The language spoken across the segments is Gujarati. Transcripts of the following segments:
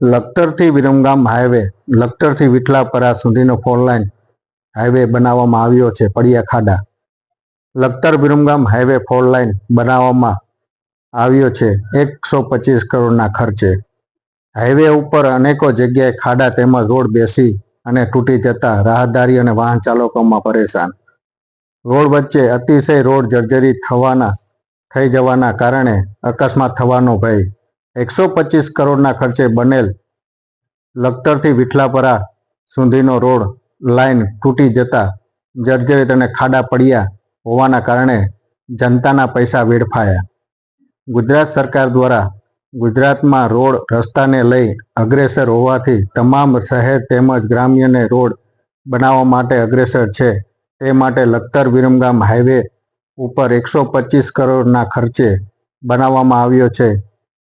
લખતરથી વિરમગામ હાઈવે, લખતરથી વિઠલાપરા સુધીનો ફોર લાઇન હાઈવે બનાવવામાં આવ્યો છે પડિયા ખાડા Lakhtar Viramgam highway four line બનાવવામાં આવ્યો છે, એકસો પચીસ કરોડના ખર્ચે. હાઈવે ઉપર અનેકો જગ્યાએ ખાડા તેમજ રોડ બેસી અને તૂટી જતા રાહદારી અને વાહન ચાલકોમાં પરેશાન. રોડ વચ્ચે અતિશય રોડ જર્જરિત થવાના, થઈ જવાના કારણે અકસ્માત થવાનો ભય એકસો પચીસ કરોડના ખર્ચે બનેલ લખતરથી વિઠલાપરા સુધીનો રોડ લાઇન તૂટી જતા જર્જરિત અને ખાડા પડ્યા હોવાના કારણે જનતાના પૈસા વેડફાયા. ગુજરાત સરકાર દ્વારા ગુજરાતમાં રોડ રસ્તાને લઈ અગ્રેસર હોવાથી તમામ શહેર તેમજ ગ્રામ્યને રોડ બનાવવા માટે અગ્રેસર છે. તે માટે લખતર વિરમગામ હાઈવે ઉપર એકસો પચીસ કરોડના ખર્ચે બનાવવામાં આવ્યો છે.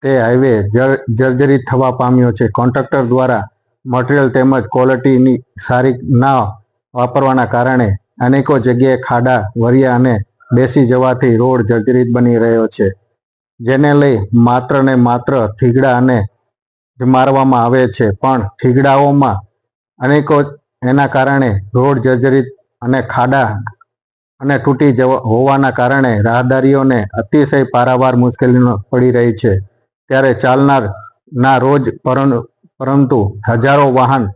તે હાઈવે જર- જર્જરિત થવા પામ્યો છે. કોન્ટ્રાક્ટર દ્વારા મટીરિયલ તેમજ ક્વોલિટીની સારી ના વાપરવાના કારણે અનેકો જગ્યાએ ખાડા, વરિયા અને બેસી જવાથી રોડ જર્જરિત બની રહ્યો છે. જેને લઈ માત્ર ને માત્ર થીગડા અને જ મારવામાં આવે છે. પણ થીગડાઓમાં અનેકો એના કારણે રોડ જર્જરિત અને ખાડા અને તૂટી જવા હોવાના કારણે રાહદારીઓને અતિશય પારાવાર મુશ્કેલીનો પડી રહી છે. ત્યારે ચાલનાર ના રોજ પરં- પરંતુ હજારો વાહન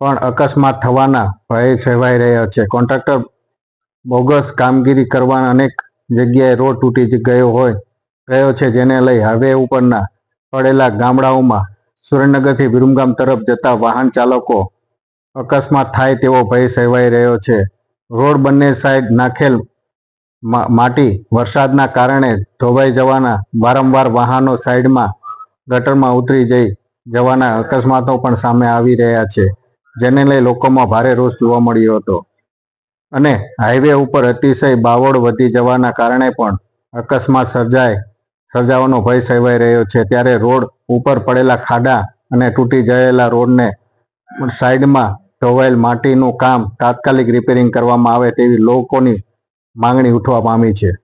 પણ અકસ્માત થવાના ભય સેવાઈ રહ્યા છે. કોન્ટ્રાક્ટર બોગસ કામગીરી કરવાના અનેક જગ્યાએ રોડ તૂટી ગયો હોય, ગયો છે, જેને લઈ હાઈવે ઉપરના પડેલા ગામડાઓમાં સુરેન્દ્રનગરથી વિરુમગામ તરફ જતા વાહન ચાલકો અકસ્માત થાય તેવો ભય સેવાઈ રહ્યો છે. રોડ બંને સાઈડ નાખેલ માટી વરસાદના કારણે ધોવાઈ જવાના વારંવાર વાહનો સાઈડમાં, ગટરમાં ઉતરી જઈ જવાના અકસ્માતો પણ સામે આવી રહ્યા છે, જેને લઈ લોકોમાં ભારે રોષ જોવા મળ્યો હતો. અને હાઈવે ઉપર અતિશય બાવળ વધી જવાના કારણે પણ અકસ્માત સર્જાય, સર્જાવાનો ભય સેવાઈ રહ્યો છે. ત્યારે રોડ ઉપર પડેલા ખાડા અને તૂટી ગયેલા રોડને સાઈડમાં ધોવાયેલ માટીનું કામ તાત્કાલિક રિપેરિંગ કરવામાં આવે તેવી લોકોની માંગણી ઉઠવા પામી છે.